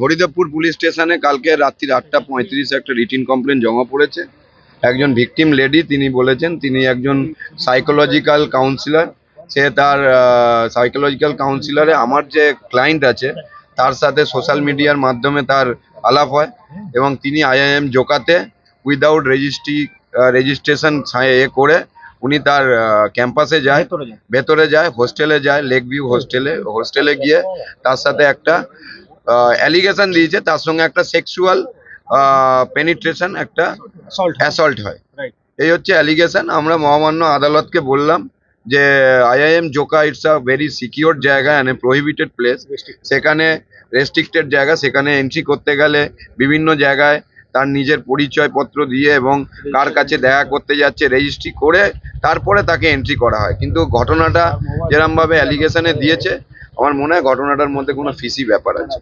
Haridevpur police স্টেশনে কালকে রাত্রি আটটা পঁয়ত্রিশ একটা রিটিন কমপ্লেন জমা পড়েছে। একজন ভিকটিম লেডি তিনি বলেছেন তিনি একজন সাইকোলজিক্যাল কাউন্সিলর সে তার সাইকোলজিক্যাল কাউন্সিলরে আমার যে ক্লায়েন্ট আছে তার সাথে সোশ্যাল মিডিয়ার মাধ্যমে তার আলাপ হয় এবং তিনি আইআইএম জোকাতে উইদাউট রেজিস্ট্রি রেজিস্ট্রেশন এ করে উনি তার ক্যাম্পাসে যায় ভেতরে যায়। হোস্টেলে যায় লেক ভিউ হোস্টেলে হোস্টেলে গিয়ে তার সাথে একটা অ্যালিগেশন দিয়েছে তার সঙ্গে একটা সেক্সুয়াল পেনিট্রেশন একটা অ্যাসল্ট হয়। এই হচ্ছে অ্যালিগেশন আমরা মহামান্য আদালতকে বললাম যে IIM Joka it's a very secure জায়গা অ্যান্ড প্রহিবিটেড প্লেস সেখানে রেস্ট্রিক্টেড জায়গা সেখানে এন্ট্রি করতে গেলে বিভিন্ন জায়গায় তার নিজের পরিচয়পত্র দিয়ে এবং কার কাছে দেখা করতে যাচ্ছে রেজিস্ট্রি করে তারপরে তাকে এন্ট্রি করা হয়। কিন্তু ঘটনাটা যেরমভাবে অ্যালিগেশনে দিয়েছে আমার মনে হয় ঘটনাটার মধ্যে কোনো ফিসি ব্যাপার আছে।